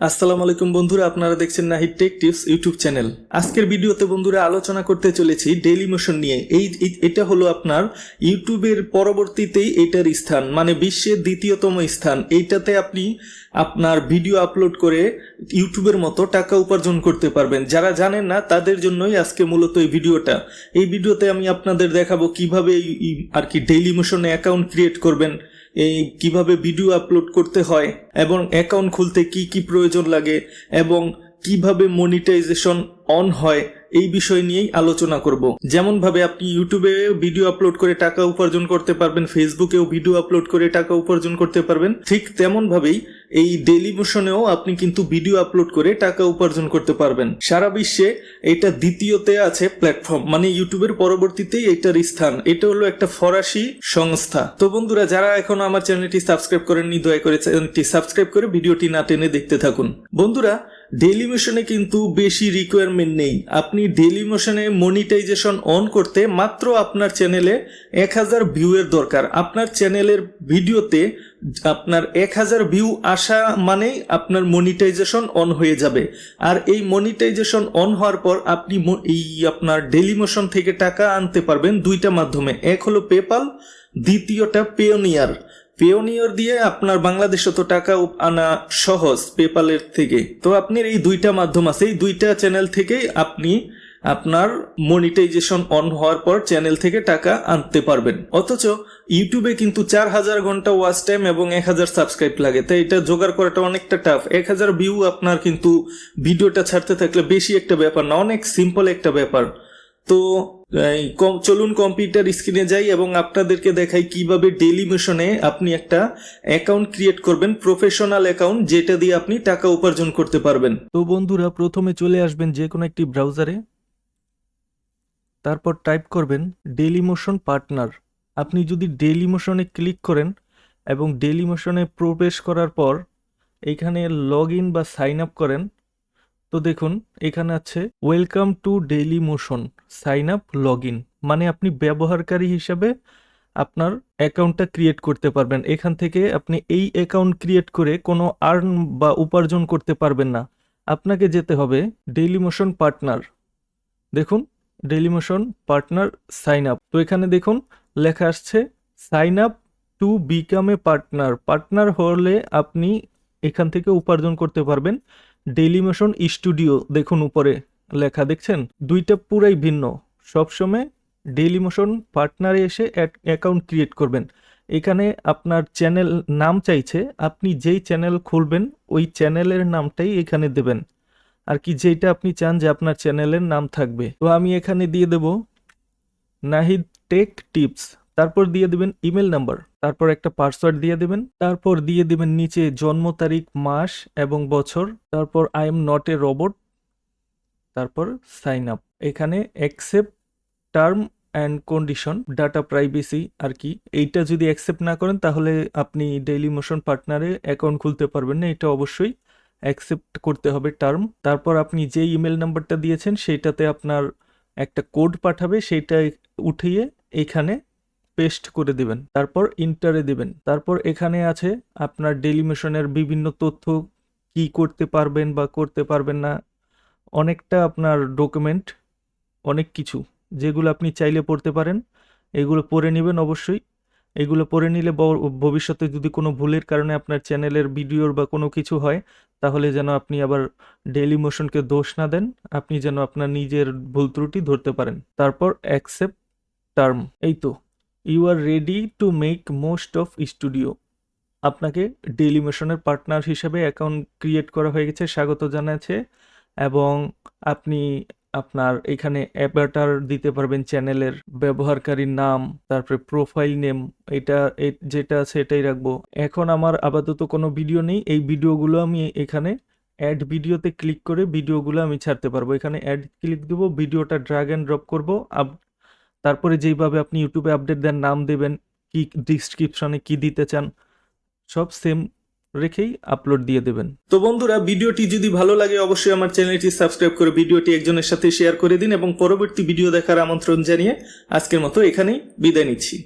আসসালামু আলাইকুম বন্ধুরা, আপনারা দেখছেন Nahid tech tips YouTube channel আজকের ভিডিওতে বন্ধুরা আলোচনা করতে চলেছি ডেইলি মোশন নিয়ে। এই এটা হলো আপনার ইউটিউবের পরবর্তীতেই এটার স্থান মানে বিশ্বের দ্বিতীয়তম স্থান। এইটাতে আপনি আপনার ভিডিও আপলোড করে ইউটিউবের মতো টাকা উপার্জন করতে পারবেন। যারা জানেন না, তাদের জন্যই আজকে মূলত এই ভিডিওটা। এই ভিডিওতে আমি আপনাদের দেখাবো কীভাবে আর কি ডেইলি মোশনে অ্যাকাউন্ট ক্রিয়েট করবেন। এই কীভাবে ভিডিও আপলোড করতে হয় এবং অ্যাকাউন্ট খুলতে কি কি প্রয়োজন লাগে এবং কীভাবে মনিটাইজেশন অন হয় এই বিষয় নিয়েই আলোচনা করব। যেমন ভাবে আপনি ইউটিউবে ভিডিও আপলোড করে টাকা উপার্জন করতে পারবেন, ফেসবুকেও ভিডিও আপলোড করে টাকা উপার্জন করতে পারবেন, ঠিক তেমন ভাবেই এই ডেলি মোশনেও আপনি কিন্তু ভিডিও আপলোড করে টাকা উপার্জন করতে পারবেন। সারা বিশ্বে এটা দ্বিতীয়তে আছে প্ল্যাটফর্ম মানে ইউটিউবের পরবর্তীতেই এটার স্থান। এটা হলো একটা ফরাসি সংস্থা। তো বন্ধুরা, যারা এখন আমার চ্যানেলটি সাবস্ক্রাইব করেননি, দয়া করে চ্যানেলটি সাবস্ক্রাইব করে ভিডিওটি না টেনে দেখতে থাকুন। বন্ধুরা ডেলি মোশনে কিন্তু বেশি রিকোয়ারমেন্ট নেই। আপনি ডেলি মোশনে মনিটাইজেশন অন করতে মাত্র আপনার চ্যানেলে এক হাজার ভিউয়ের দরকার। আপনার চ্যানেলের ভিডিওতে আপনার এক হাজার ভিউ আসা মানেই আপনার মনিটাইজেশন অন হয়ে যাবে। আর এই মনিটাইজেশন অন হওয়ার পর আপনি এই আপনার ডেলি মোশন থেকে টাকা আনতে পারবেন দুইটা মাধ্যমে। এক হলো পেপাল দ্বিতীয়টা পেওনিয়ার পেওনিয়র দিয়ে আপনার বাংলাদেশে তো টাকা আনা সহজ পেপালের থেকে। তো আপনার এই দুইটা মাধ্যম আছে, এই দুইটা চ্যানেল থেকেই আপনি আপনার মনিটাইজেশন অন হওয়ার পর চ্যানেল থেকে টাকা আনতে পারবেন। অথচ ইউটিউবে কিন্তু চার হাজার ঘণ্টা ওয়াচ টাইম এবং এক হাজার সাবস্ক্রাইব লাগে। তাই এটা জোগাড় করাটা অনেকটা টাফ এক হাজার ভিউ আপনার কিন্তু ভিডিওটা ছাড়তে থাকলে বেশি একটা ব্যাপার না, অনেক সিম্পল একটা ব্যাপার। তো চলুন কম্পিউটার স্ক্রিনে যাই এবং আপনাদেরকে দেখাই কীভাবে ডেলি মিশনে আপনি একটা অ্যাকাউন্ট ক্রিয়েট করবেন প্রফেশনাল অ্যাকাউন্ট যেটা দিয়ে আপনি টাকা উপার্জন করতে পারবেন। তো বন্ধুরা, প্রথমে চলে আসবেন যে কোনো একটি ব্রাউজারে তারপর টাইপ করবেন ডেলি মোশন পার্টনার আপনি যদি ডেলি মোশনে ক্লিক করেন এবং ডেলি মোশনে প্রবেশ করার পর এখানে লগ ইন বা সাইন আপ করেন তো দেখুন, এখানে আছে welcome to Dailymotion sign up log in মানে আপনি ব্যবহারকারী হিসাবে আপনার অ্যাকাউন্টটা ক্রিয়েট করতে পারবেন। এখান থেকে আপনি এই অ্যাকাউন্ট ক্রিয়েট করে কোনো আর্ন বা উপার্জন করতে পারবেন না। আপনাকে যেতে হবে ডেইলি মোশন পার্টনার দেখুন Dailymotion partner sign up তো এখানে দেখুন, লেখা আসছে sign up to become a partner partner হলে আপনি এখান থেকে উপার্জন করতে পারবেন। ডেইলি মোশন স্টুডিও দেখুন উপরে লেখা, দেখছেন? দুইটা পুরাই ভিন্ন। সবসময় ডেইলি মোশন পার্টনারে এসে অ্যাকাউন্ট ক্রিয়েট করবেন। এখানে আপনার চ্যানেল নাম চাইছে, আপনি যেই চ্যানেল খুলবেন, ওই চ্যানেলের নামটাই এখানে দেবেন। আর কি যেটা আপনি চান যে আপনার চ্যানেলের নাম থাকবে। তো আমি এখানে দিয়ে দেব নাহিদ টেক টিপস, তারপর দিয়ে দেবেন ইমেল নাম্বার। তারপর একটা পাসওয়ার্ড দিয়ে দেবেন। তারপর দিয়ে দেবেন নিচে জন্ম তারিখ, মাস এবং বছর। তারপর I am not a robot তারপর সাইন আপ এখানে accept term and condition data privacy আর কি। এইটা যদি অ্যাকসেপ্ট না করেন তাহলে আপনি ডেইলি মোশন পার্টনারে অ্যাকাউন্ট খুলতে পারবেন না। এটা অবশ্যই অ্যাকসেপ্ট করতে হবে টার্ম তারপর আপনি যে ইমেল নাম্বারটা দিয়েছেন, সেইটাতে আপনার একটা কোড পাঠাবে। সেইটা উঠিয়ে এইখানে পেস্ট করে দিবেন, তারপর ইন্টারে দিবেন, তারপর এখানে আছে আপনার ডেলিমেশনের বিভিন্ন তথ্য, কি করতে পারবেন বা করতে পারবেন না, অনেকটা আপনার ডকুমেন্ট অনেক কিছু, যেগুলো আপনি চাইলে পড়তে পারেন, এগুলো পড়ে নেবেন অবশ্যই, এগুলো পড়ে নিলে ভবিষ্যতে যদি কোনো ভুলের কারণে আপনার চ্যানেলের ভিডিওর বা কোনো কিছু হয়, তাহলে যেন আপনি আবার ডেলি মোশনকে দোষ না দেন, আপনি যেন আপনার নিজের ভুল ত্রুটি ধরতে পারেন, তারপর অ্যাকসেপ্ট টার্ম এই তো। You are ready to make most of studio আপনাকে ডেইলি মোশনের পার্টনার হিসেবে অ্যাকাউন্ট ক্রিয়েট করা হয়ে গেছে, স্বাগত জানাচ্ছে এবং আপনি আপনার এখানে অ্যাভাটার দিতে পারবেন চ্যানেলের ব্যবহারকারীর নাম, তারপরে প্রোফাইল নেম এটা যেটা আছে এটাই রাখব। এখন আমার আপাতত কোনো ভিডিও নেই, এই ভিডিওগুলো আমি এখানে অ্যাড ভিডিওতে ক্লিক করে ভিডিওগুলো আমি ছাড়তে পারব। এখানে অ্যাড ক্লিক দেবো ভিডিওটা ড্রাগ অ্যান্ড ড্রপ করব আপ- তারপরে যেইভাবে আপনি ইউটিউবে আপডেট দেন, নাম দেবেন, কি ডিসক্রিপশনে কি দিতে চান, সব সেম রেখেই আপলোড দিয়ে দেবেন। তো বন্ধুরা, ভিডিওটি যদি ভালো লাগে, অবশ্যই আমার চ্যানেলটি সাবস্ক্রাইব করে ভিডিওটি একজনের সাথে শেয়ার করে দিন এবং পরবর্তী ভিডিও দেখার আমন্ত্রণ জানিয়ে আজকের মতো এখানেই বিদায় নিচ্ছি।